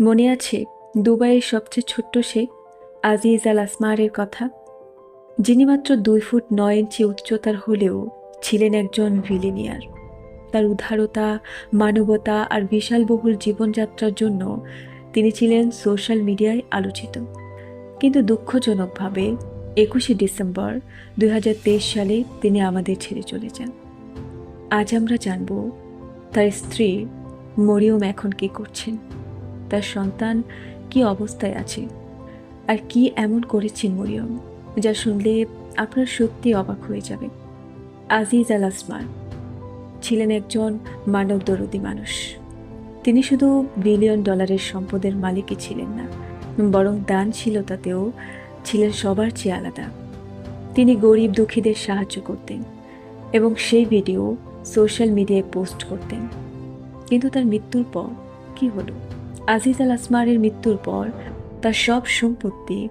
মনে আছে দুবাইয়ের সবচেয়ে ছোট্ট শেখ আজিজ আল আসমারের কথা? যিনি মাত্র দুই ফুট নয় ইঞ্চি উচ্চতার হলেও ছিলেন একজন ভিলিনিয়ার। তার উদারতা, মানবতা আর বিশালবহুল জীবনযাত্রার জন্য তিনি ছিলেন সোশ্যাল মিডিয়ায় আলোচিত। কিন্তু দুঃখজনকভাবে একুশে ডিসেম্বর দুই হাজার তেইশ সালে তিনি আমাদের ছেড়ে চলে যান। আজ আমরা জানব তার স্ত্রী মরিয়ম এখন কি করছেন। তার সন্তান কি অবস্থায় আছে? আর কি এমন করেছেন মরিয়ম, যা শুনলে আপনার সত্যি অবাক হয়ে যাবে? আজিজ আল আসমার ছিলেন একজন মানবদরদী মানুষ। তিনি শুধু বিলিয়ন ডলারের সম্পদের মালিকই ছিলেন না, বরং দানশীলতাতেও ছিলেন সবার চেয়ে আলাদা। তিনি গরিব দুঃখীদের সাহায্য করতেন এবং সেই ভিডিও সোশ্যাল মিডিয়ায় পোস্ট করতেন। কিন্তু তার মৃত্যুর পর কি হলো? আজিজ আল আসমারের মৃত্যুর পর তার সব সম্পত্তি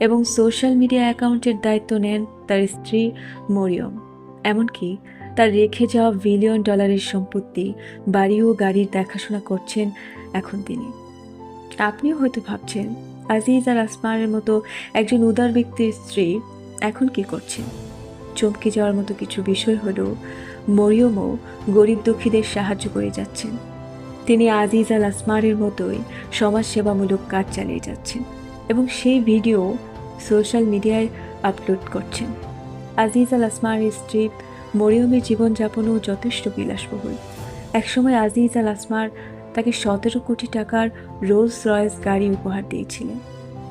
এবং সোশ্যাল মিডিয়া অ্যাকাউন্টের দায়িত্ব নেন তার স্ত্রী মরিয়ম। এমনকি তার রেখে যাওয়া বিলিয়ন ডলারের সম্পত্তি, বাড়ি ও গাড়ির দেখাশোনা করছেন এখন তিনি। আপনিও হয়তো ভাবছেন, আজিজ আর আসমারের মতো একজন উদার ব্যক্তির স্ত্রী এখন কি করছেন চমকে যাওয়ার মতো কিছু বিষয় হলো মরিয়মও গরিব দুঃখীদের সাহায্য করে যাচ্ছেন। তিনি আজিজ আল আসমারের মতোই সমাজসেবামূলক কাজ চালিয়ে যাচ্ছেন এবং সেই ভিডিও সোশ্যাল মিডিয়ায় আপলোড করছেন। আজিজ আল আসমারের স্ত্রী মরিয়মের জীবনযাপনও যথেষ্ট বিলাসবহুল। একসময় আজিজ আল আসমার তাকে সতেরো কোটি টাকার রোলস রয়েস গাড়ি উপহার দিয়েছিলেন।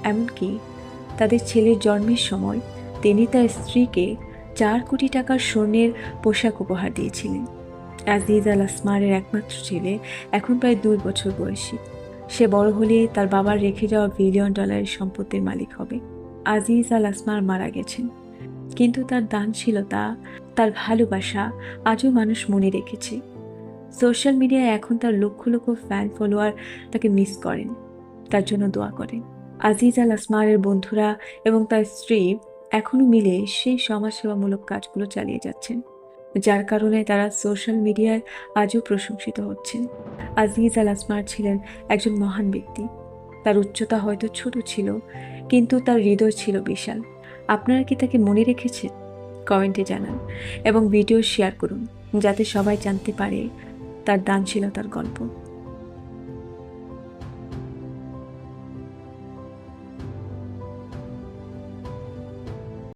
এমনকি তাদের ছেলের জন্মের সময় তিনি তার স্ত্রীকে চার কোটি টাকার স্বর্ণের পোশাক উপহার দিয়েছিলেন। আজিজ আল আসমারের একমাত্র ছেলে, এখন প্রায় দুই বছর বয়সী। সে বড় হলে তার বাবার রেখে যাওয়া বিলিয়ন ডলারের সম্পত্তির মালিক হবে। আজিজ আল আসমার মারা গেছেন। কিন্তু তার দানশীলতা, তার ভালোবাসা আজও মানুষ মনে রেখেছে। সোশ্যাল মিডিয়ায় এখন তার লক্ষ লক্ষ ফ্যান ফলোয়ার তাকে মিস করেন, তার জন্য দোয়া করেন। আজিজ আল আসমারের বন্ধুরা এবং তার স্ত্রী এখনও মিলে সেই সমাজসেবামূলক কাজগুলো চালিয়ে যাচ্ছেন। যার কারণে তারা সোশ্যাল মিডিয়ায় আজও প্রশংসিত হচ্ছেন। আজিজ আল আসমার ছিলেন একজন মহান ব্যক্তি। তার উচ্চতা হয়তো ছোট ছিল, কিন্তু তার হৃদয় ছিল বিশাল। আপনারা কি তাকে মনে রেখেছেন? কমেন্টে জানান এবং ভিডিও শেয়ার করুন, যাতে সবাই জানতে পারে তার দানশীলতার গল্প।